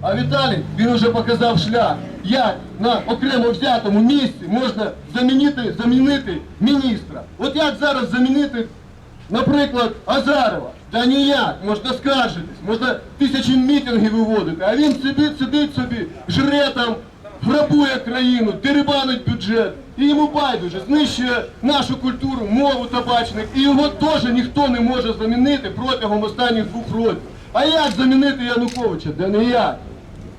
А Віталій, він вже показав шлях, як на окремо взятому місці можна замінити, замінити міністра. От як зараз замінити, наприклад, Азарова? Та ніяк, можна скаржитись, можна тисячі мітингів виводити, а він сидить, сидить собі, жре там, грабує країну, дерибанить бюджет. І йому байдуже, знищує нашу культуру, мову табачник, і його теж ніхто не може замінити протягом останніх двох років. А як замінити Януковича? Да ніяк.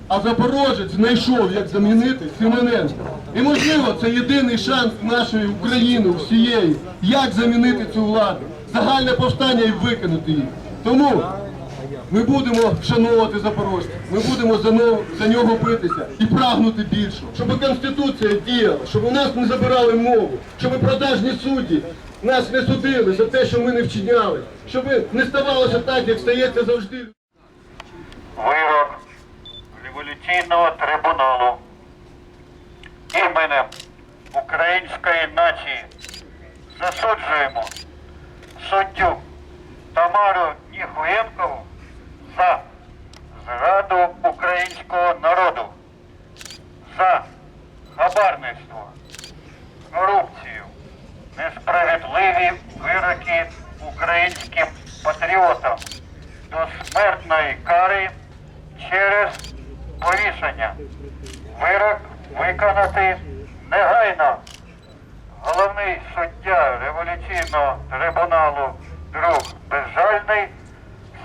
А Запорожець знайшов, як замінити Симоненка. І можливо, це єдиний шанс нашої України всієї, як замінити цю владу. Загальне повстання і викинути їх. Тому ми будемо вшановувати запорожця, ми будемо за, нього- за нього битися і прагнути більшого, щоб Конституція діяла, щоб у нас не забирали мову, щоб продажні судді нас не судили за те, що ми не вчиняли, щоб не ставалося так, як стається завжди. вирок революційного трибуналу іменем української нації засуджуємо суддю Тамару Ніхуєнкову за зраду українського народу, за хабарництво, корупцію, несправедливі вироки українським патріотам до смертної кари через повішення. Вирок виконати негайно. Головний суддя революційного трибуналу друг Безжальний.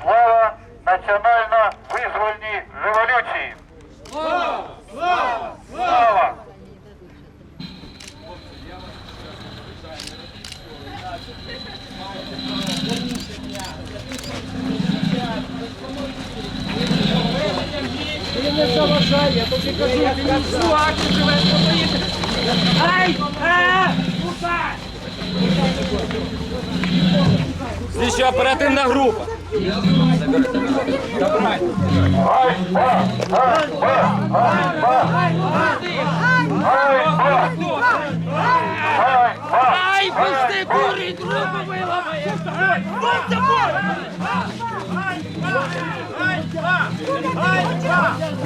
Слава національно-визвольній революції! Слава! Слава! Слава! Не заважай, я тобі кажу, ти не чувак, ти живеш поїхати. Ай! А! Слідчо оперативна група. Ай, пусти, курі, група виламає! Будьте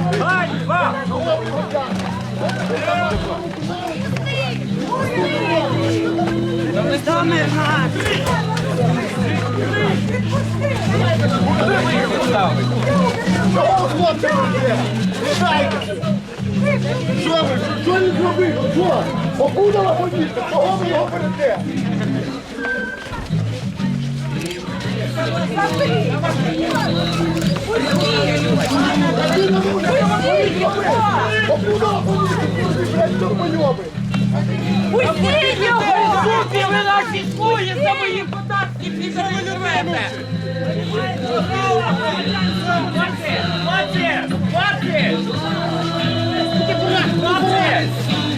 Що ви? Що він зробив? Що? Опудала повітря, кого ви його берете? Пойоби? Пустіть його! Супі, ви наші слуги за мої податки підривете! Хватит! Хватит! Хватит! Пусти,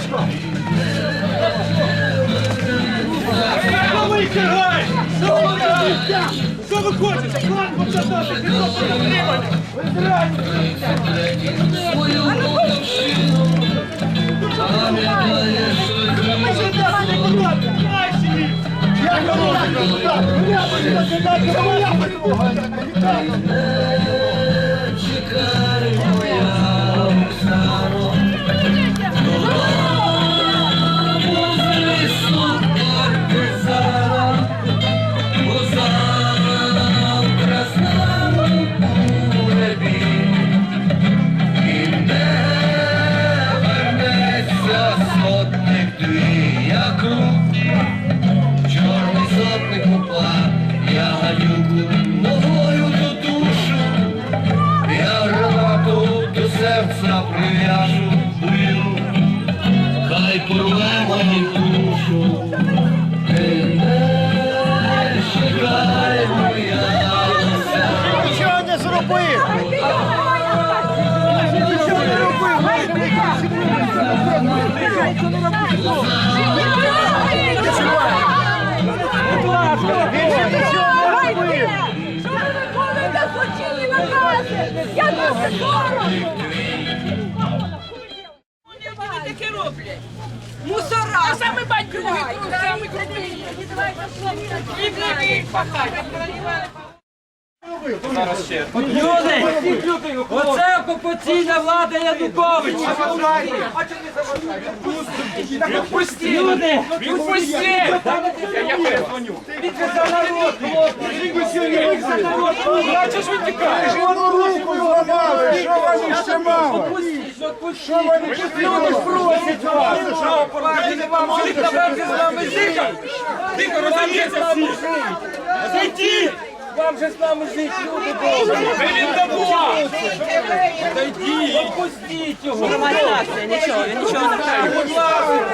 сука! Що ви хочете? План показати, підготовка затримання! Я хороший депутат! Меня будет кидать, это моя подруга! Сотник Я дуже соромно! Вони таке роблять. Мусора. А саме батько саме крупні. Їх не Люди, оце окупаційна влада Януковича. Відпусти! Люди! Відпусти! Я перезвоню. Він же за народ, хлопці! Він за народ! Бачиш, він тікає! руку зламали! Що вони ще мали? Що вони ще люди просять вас? Що, порадити вам всіх наверхи з нами зикать? Тихо, розумієте всі! Зайдіть! Вам же з нами жити, люди добрі! Ми віддамо! Зайдіть! Опустіть його! Нормальна акція, нічого, він нічого не каже. Будь ласка!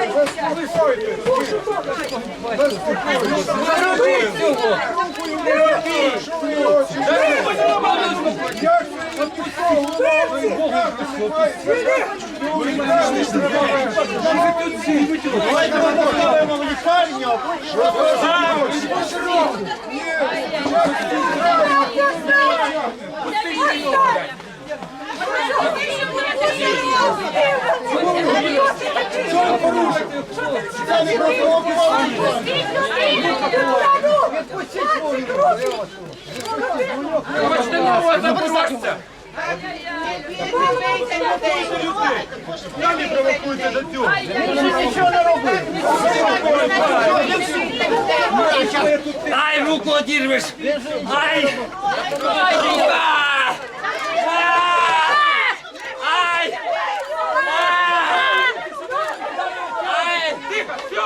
Цього! Не робіть! Давайте ми поставимо лікарню, Це не провокували! Хочете нового запорожця? Самі провокуйте до цього. Нічого не робив. Ай, руку одірвеш! Ай! Ай! А! Ай! Ай! Тихо, все!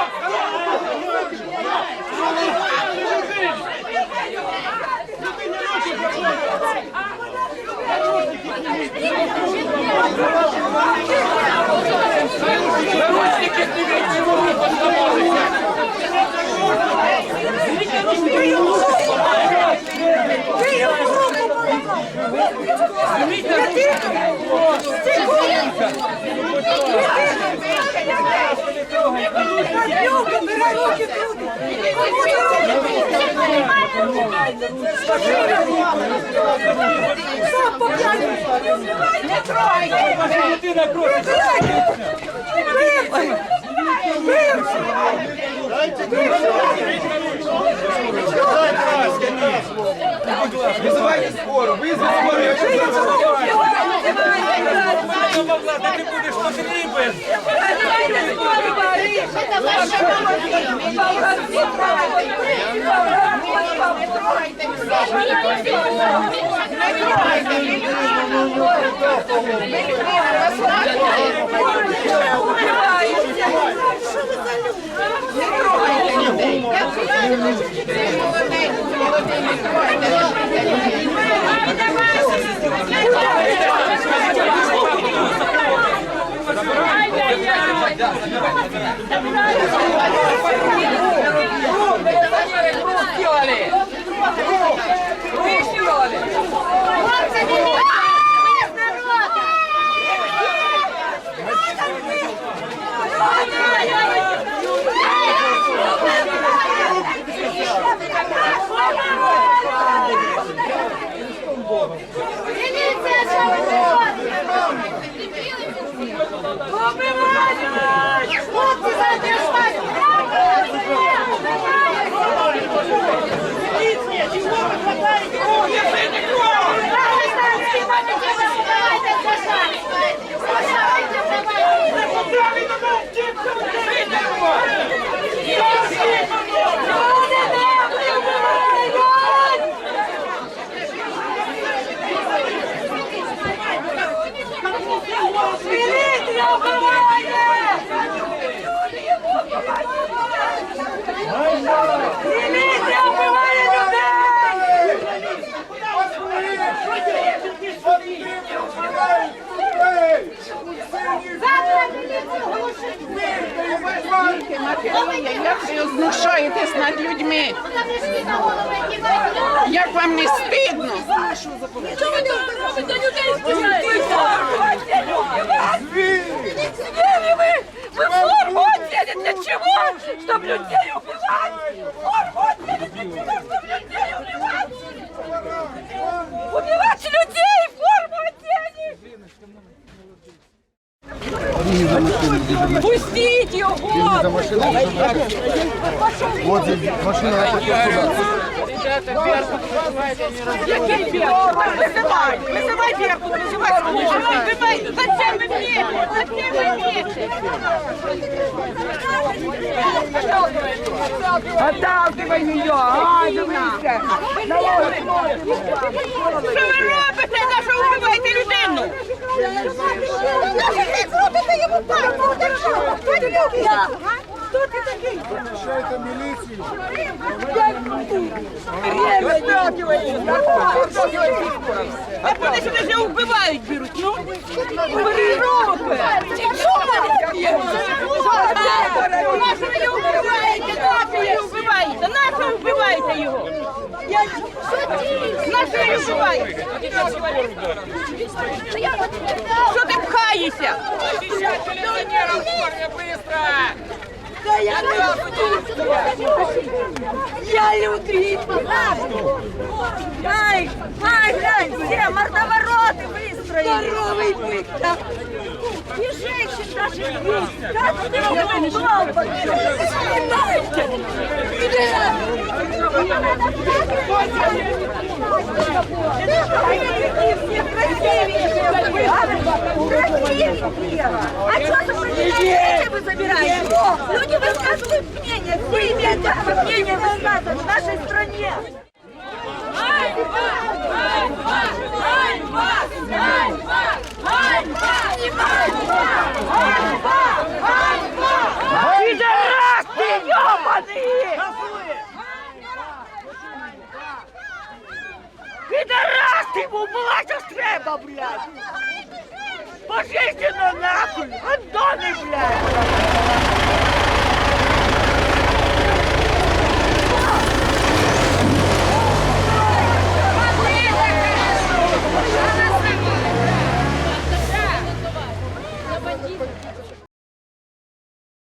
Наручники зніміть, Не трогайте! Не трогайте! Вызывайте скорую, вызывайте скорую, я тебе помогла, да ты будешь потребен. Вызывайте скорую, Борис. Это ваша мама. Людина просить. Визивайте скору, визвіть скору, якщо Нова влада, ти будеш потрібен! Міліція, що ви робите? Убивають! Хлопці, задержать! Міліція, чого ви хватаєте? Пакистанські бандити, давайте спасайте! Спасайте, давайте! Люди знущаєтесь над людьми? Як вам не стидно? Що ви тут робите? Людей співаєте! Звери ви! Вы форму одели для чего? Чтоб людей убивать! Форму одели для чего? Чтоб людей убивать! Убивать людей! Форму одели! Пустіть його! Який Беркут? Визивай! Визивай Беркут! Визивай! Зачем ви б'єте? Отталкивай її! Ай, дивися! Що ви робите? На що вбиваєте людину? На що ви зробите йому? Ну, хто? Хто ти такий? Прощайте міліцію. А вони сюди вже вбивають беруть, ну? Бери руки! Що ви Нащо ви його вбиваєте? Нащо ви його вбиваєте? Нащо ви вбиваєте його? Нащо ви його вбиваєте? Що ти пхаєшся? Да я Я людей. Ай, ай, глянь, все мордовороты выстроили. Здоровый бык, да. И женщин даже есть. Как ты узнал вообще? Понимаете? Красивенькие. А что за вы забираете? Люди высказывают мнение, все имеют право мнение высказывать в нашей стране. Пидорасты ебаные! Пидорасты ему платят треба, блядь! Пожизненно нахуй! Антоны, блядь!